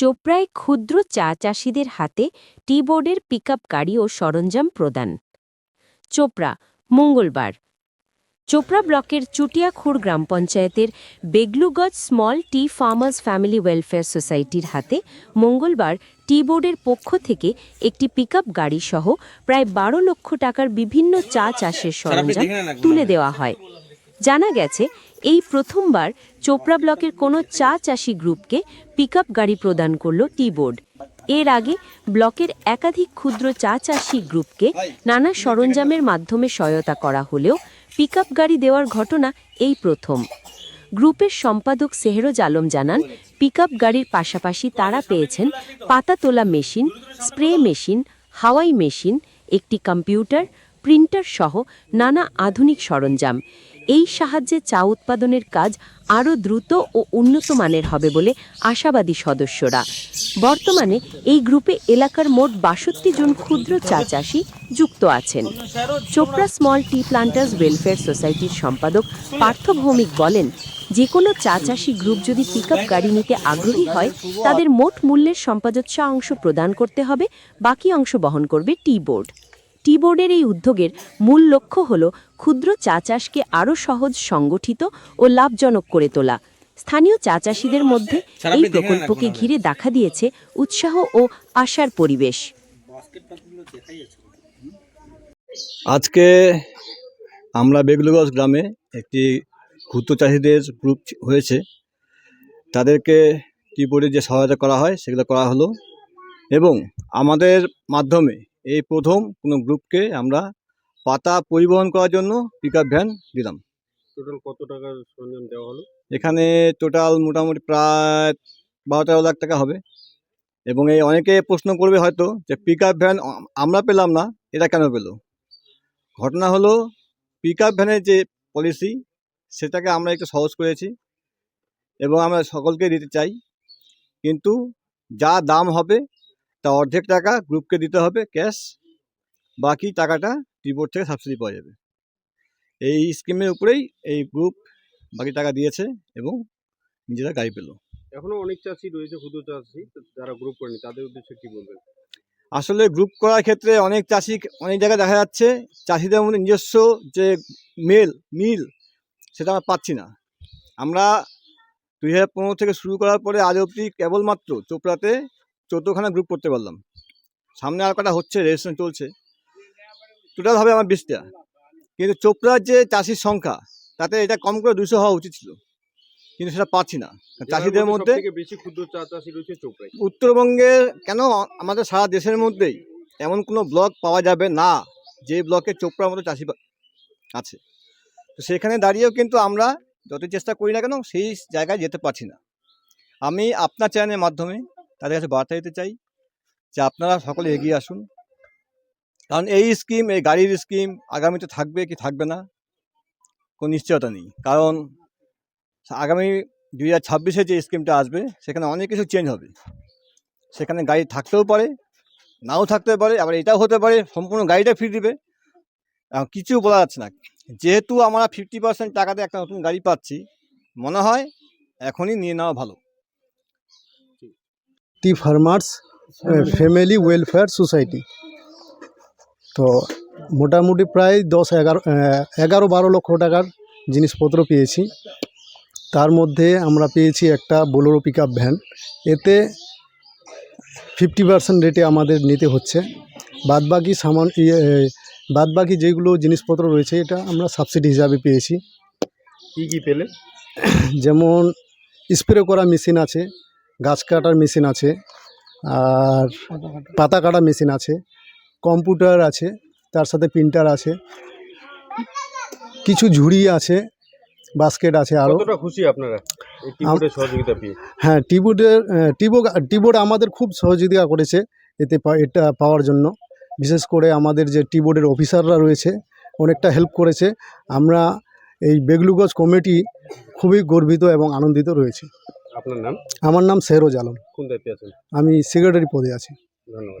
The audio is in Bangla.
চোপড়ায় ক্ষুদ্র চা চাষিদের হাতে টি বোর্ডের পিকআপ গাড়ি ও সরঞ্জাম প্রদান। চোপড়া মঙ্গলবার। চোপড়া ব্লকের চুটিয়াখুড় গ্রাম পঞ্চায়েতের বেগলুগজ small tea farmers family welfare সোসাইটির হাতে মঙ্গলবার টি বোর্ডের পক্ষ থেকে একটি পিকআপ গাড়ি সহ প্রায় বারো লক্ষ টাকার বিভিন্ন চা চাষের সরঞ্জাম তুলে দেওয়া হয়। জানা গেছে এই প্রথমবার চোপড়া ব্লকের কোনো চা চাষি গ্রুপকে পিকআপ গাড়ি প্রদান করল টি বোর্ড এর আগে ব্লকের একাধিক ক্ষুদ্র চা চাষি গ্রুপকে নানা সরঞ্জামের মাধ্যমে সহায়তা করা হলেও পিকআপ গাড়ি দেওয়ার ঘটনা এই প্রথম। গ্রুপের সম্পাদক সেহরোজ আলম জানান, পিকআপ গাড়ির পাশাপাশি তারা পেয়েছেন পাতা তোলা মেশিন, স্প্রে মেশিন, হাওয়াই মেশিন, একটি কম্পিউটার, প্রিন্টার সহ নানা আধুনিক সরঞ্জাম। এই সাহায্যে চা উৎপাদনের কাজ আরও দ্রুত ও উন্নত মানের হবে বলে আশাবাদী সদস্যরা। বর্তমানে এই গ্রুপে এলাকার মোট বাষট্টি জন ক্ষুদ্র চা চাষি যুক্ত আছেন। Chopra small tea planters welfare সোসাইটির সম্পাদক পার্থ ভৌমিক বলেন যে কোনো চা চাষি গ্রুপ যদি পিকআপ গাড়ি নিতে আগ্রহী হয়, তাদের মোট মূল্যের সম্পাদচ্য অংশ প্রদান করতে হবে, বাকি অংশ বহন করবে টি বোর্ড। টি বোর্ডের এই উদ্যোগের মূল লক্ষ্য হল ক্ষুদ্র চা চাষকে আরও সহজ সংগঠিত ও লাভজনক করে তোলা। স্থানীয় চা চাষিদের মধ্যে এই প্রকল্পকে ঘিরে দেখা দিয়েছে উৎসাহ ও আশার পরিবেশ। আজকে আমরা বেগলুগঞ্জ গ্রামে একটি ক্ষুদ্র চাষিদের গ্রুপ হয়েছে। তাদেরকে টিবোর্ডে যে সহায়তা করা হয় সেগুলো করা হলো। এবং আমাদের মাধ্যমে এই প্রথম কোনো গ্রুপকে আমরা পাতা পরিবহন করার জন্য পিক ভ্যান দিলাম। টোটাল কত টাকার সরঞ্জাম দেওয়া হলো? এখানে টোটাল মোটামুটি প্রায় বারো তেরো লাখ টাকা হবে। এবং এই অনেকে প্রশ্ন করবে হয়তো যে পিক ভ্যান আমরা পেলাম না এটা কেন পেল? ঘটনা হলো পিক আপ ভ্যানের যে পলিসি সেটাকে আমরা একটু সহজ করেছি এবং আমরা সকলকে দিতে চাই। কিন্তু যা দাম হবে তা অর্ধেক টাকা গ্রুপকে দিতে হবে ক্যাশ বাকি টাকাটা টিবোর্ড থেকে সাবসিডি পাওয়া যাবে। এই স্কিমের উপরেই এই গ্রুপ বাকি টাকা দিয়েছে এবং নিজেরা গাড়ি পেল। এখনও অনেক চাষি রয়েছে ক্ষুদ্র চাষি যারা গ্রুপ করেনি তাদের উদ্দেশ্যে কী বলবেন? আসলে গ্রুপ করার ক্ষেত্রে অনেক চাষি অনেক জায়গায় দেখা যাচ্ছে চাষিদের মধ্যে নিজস্ব যে মেল মিল সেটা আমরা পাচ্ছি না। আমরা দুই হাজার পনেরো থেকে শুরু করার পরে আজ অবধি কেবলমাত্র চোপড়াতে চোদ্দোখানা গ্রুপ করতে পারলাম। সামনে আর কটা হচ্ছে রেজিস্ট্রেশন চলছে। টোটাল হবে আমার বিশটা। কিন্তু চোপড়ার যে চাষির সংখ্যা তাতে এটা কম করে দুশো হওয়া উচিত ছিল। কিন্তু সেটা পাচ্ছি না। চাষিদের মধ্যে বেশি ক্ষুদ্র চাষি রয়েছে চোপড়ায়। উত্তরবঙ্গের কেন আমাদের সারা দেশের মধ্যেই এমন কোনো ব্লক পাওয়া যাবে না যে ব্লকে চোপড়ার মতো চাষি আছে? তো সেখানে দাঁড়িয়েও কিন্তু আমরা যত চেষ্টা করি না কেন সেই জায়গায় যেতে পারছি না। আমি আপনার চ্যানেলের মাধ্যমে তাদের কাছে বার্তা দিতে চাই যে আপনারা সকলে এগিয়ে আসুন। কারণ এই স্কিম, এই গাড়ির স্কিম আগামীতে থাকবে কি থাকবে না কোনো নিশ্চয়তা নেই। কারণ আগামী দুই হাজার ছাব্বিশে যে স্কিমটা আসবে, সেখানে অনেক কিছু চেঞ্জ হবে। সেখানে গাড়ি থাকতেও পারে, নাও থাকতে পারে, আবার এটাও হতে পারে, সম্পূর্ণ গাড়িটা ফ্রি দিবে। এখন কিছু বলা যাচ্ছে না। যেহেতু আমরা ফিফটি পার্সেন্ট টাকাতে একটা নতুন গাড়ি পাচ্ছি, মনে হয় এখনই নিয়ে নেওয়া ভালো। Tea farmers family welfare society তো মোটামুটি প্রায় দশ এগারো এগারো বারো লক্ষ টাকার জিনিসপত্র পেয়েছি। তার মধ্যে আমরা পেয়েছি একটা বোলেরো পিক আপ ভ্যান এতে ফিফটি পার্সেন্ট রেটে আমাদের নিতে হচ্ছে। বাদবাকি সামান ইয়ে বাদবাকি যেগুলো জিনিসপত্র রয়েছে এটা আমরা সাবসিডি হিসাবে পেয়েছি। কি কি পেলে? যেমন স্প্রে করা মেশিন আছে। গাছ কাটার মেশিন আছে আর পাতা কাটা মেশিন আছে কম্পিউটার আছে তার সাথে প্রিন্টার আছে কিছু ঝুড়ি আছে বাস্কেট আছে আরও খুশি আপনারা? এই সহযোগিতা পেয়ে। হ্যাঁ টিবোর্ডের টিবো টিবোর্ড আমাদের খুব সহযোগিতা করেছে এতে এটা পাওয়ার জন্য। বিশেষ করে আমাদের যে টিবোর্ডের অফিসাররা রয়েছে অনেকটা হেল্প করেছে। আমরা এই বেগলুগজ কমিটি খুবই গর্বিত এবং আনন্দিত রয়েছে। আপনার নাম? আমার নাম সেহরোজ আলম। কোন দায়িত্বে আছেন? আমি সেক্রেটারি পদে আছি। ধন্যবাদ।